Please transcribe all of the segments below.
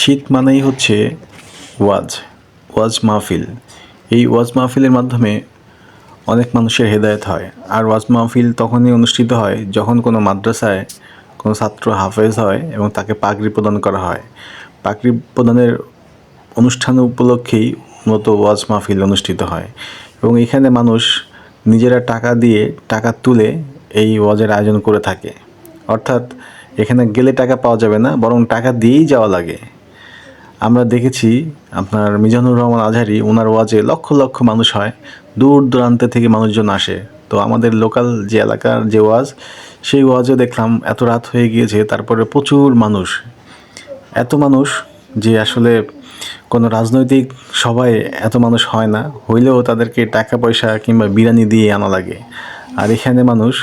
শীত মানেই হচ্ছে ওয়াজ ওয়াজ মাহফিল। এই ওয়াজ মাহফিলের মাধ্যমে অনেক মানুষের হেদায়েত হয়। আর ওয়াজ মাহফিল তখনই অনুষ্ঠিত হয় যখন কোনো মাদ্রাসায় কোনো ছাত্র হাফেজ হয় এবং তাকে পাগড়ি প্রদান করা হয়। পাগড়ি প্রদানের অনুষ্ঠান উপলক্ষেই মূলত ওয়াজ মাহফিল অনুষ্ঠিত হয়। এবং এখানে মানুষ নিজেরা টাকা দিয়ে টাকা তুলে এই ওয়াজের আয়োজন করে থাকে। অর্থাৎ এখানে গেলে টাকা পাওয়া যাবে না, বরং টাকা দিয়েই যাওয়া লাগে। আমরা দেখেছি আপনার মিজানুর রহমান আজহারি ওনার ওয়াজে লক্ষ লক্ষ মানুষ হয়, দূর দূরান্ত থেকে মানুষজন আসে। তো আমাদের লোকাল যে এলাকার যে ওয়াজ, সেই ওয়াজে দেখলাম, এত রাত হয়ে গিয়েছে, তারপরে প্রচুর মানুষ। এত মানুষ যে আসলে কোনো রাজনৈতিক সভায় এত মানুষ হয় না, হইলেও তাদেরকে টাকা পয়সা কিংবা বিরিয়ানি দিয়ে আনা লাগে। আর এখানে মানুষ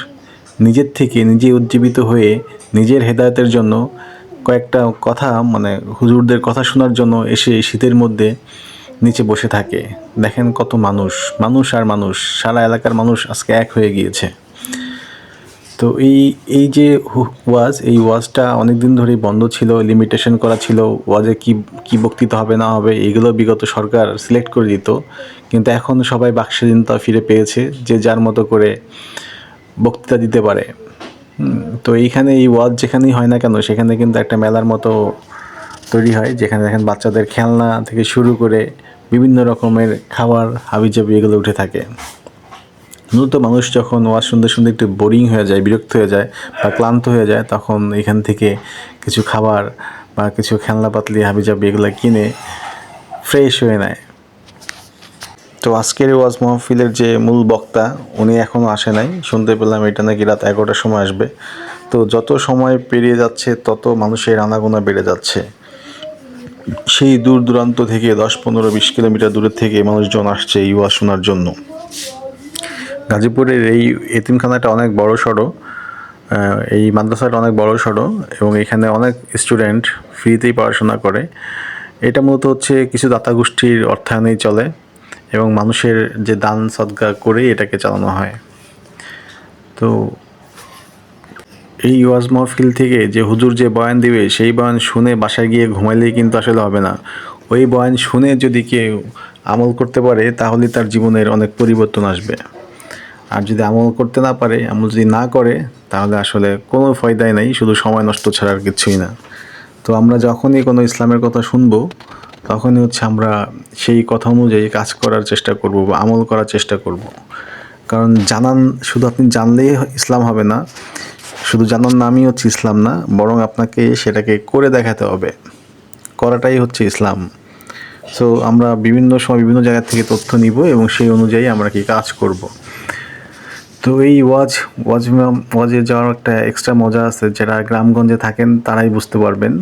নিজের থেকে নিজে উজ্জীবিত হয়ে নিজের হেদায়তের জন্য কয়েকটা কথা মানে হুজুরদের কথা শোনার জন্য এসে শীতের মধ্যে নিচে বসে থাকে। দেখেন কত মানুষ মানুষ আর মানুষ, সারা এলাকার মানুষ আজকে এক হয়ে গিয়েছে। তো এই এই যে ওয়াজ, এই ওয়াজটা অনেক দিন ধরেই বন্ধ ছিল লিমিটেশন করা ছিল, ওয়াজে কি কি বক্তৃতা হবে, না হবে, এগুলো বিগত সরকার সিলেক্ট করে দিত। কিন্তু এখন সবাই বাকস্বাধীনতা ফিরে পেয়েছে যে যার মতো করে বক্তৃতা দিতে পারে। তো এইখানে এই ওয়াজ যেখানেই হয় না কেন, সেখানে কিন্তু একটা মেলার মতো তৈরি হয়, যেখানে দেখেন বাচ্চাদের খেলনা থেকে শুরু করে বিভিন্ন রকমের খাবার, হাবিজাবি এগুলো উঠে থাকে। মূলত মানুষ যখন ওয়াজ শুনতে শুনতে একটু বোরিং হয়ে যায়, বিরক্ত হয়ে যায় বা ক্লান্ত হয়ে যায়, তখন এখান থেকে কিছু খাবার বা কিছু খেলনা পাতলি হাবিজাবি এগুলো কিনে ফ্রেশ হয়ে নেয়। তো আজকের ওয়াজ মাহফিলের যে মূল বক্তা, উনি এখনও আসে নাই। শুনতে পেলাম এটা নাকি রাত এগারোটার সময় আসবে। তো যত সময় পেরিয়ে যাচ্ছে, তত মানুষের আনাগোনা বেড়ে যাচ্ছে। সেই দূর দূরান্ত থেকে দশ, পনেরো, বিশ কিলোমিটার দূরের থেকে মানুষজন আসছে এই ওয়াজ শোনার জন্য। গাজীপুরের এই এতিমখানাটা অনেক বড় সড়ো এই মাদ্রাসাটা অনেক বড় সড়ো এবং এখানে অনেক স্টুডেন্ট ফ্রিতেই পড়াশোনা করে। এটা মূলত হচ্ছে কিছু দাতা গোষ্ঠীর অর্থায়নেই চলে। এবং মানুষের যে দান সদ্গা করেই এটাকে চালানো হয়। তো এই ওয়াজ মাহফিল থেকে যে হুজুর যে বয়ান দিবে, সেই বয়ান শুনে বাসায় গিয়ে ঘুমাইলেই কিন্তু আসলে হবে না। ওই বয়ান শুনে যদি কেউ আমল করতে পারে, তাহলে তার জীবনের অনেক পরিবর্তন আসবে। আর যদি আমল করতে না পারে, আমল যদি না করে, তাহলে আসলে কোনো ফায়দাই নাই, শুধু সময় নষ্ট ছাড়া আর কিছুই না। তো আমরা যখনই কোনো ইসলামের কথা শুনব তখনই হচ্ছে আমরা সেই কথা অনুযায়ী কাজ করার চেষ্টা করব বা আমল করার চেষ্টা করব। কারণ জানান, শুধু আপনি জানলেই ইসলাম হবে না, শুধু জানার নামই হচ্ছে ইসলাম না, বরং আপনাকে সেটাকে করে দেখাতে হবে। করাটাই হচ্ছে ইসলাম। সো আমরা বিভিন্ন সময় বিভিন্ন জায়গা থেকে তথ্য নিব এবং সেই অনুযায়ী আমরা কি কাজ করব। তো এই ওয়াজ ওয়াজ ওয়াজে যাওয়ার একটা এক্সট্রা মজা আছে, যারা গ্রামগঞ্জে থাকেন তারাই বুঝতে পারবেন।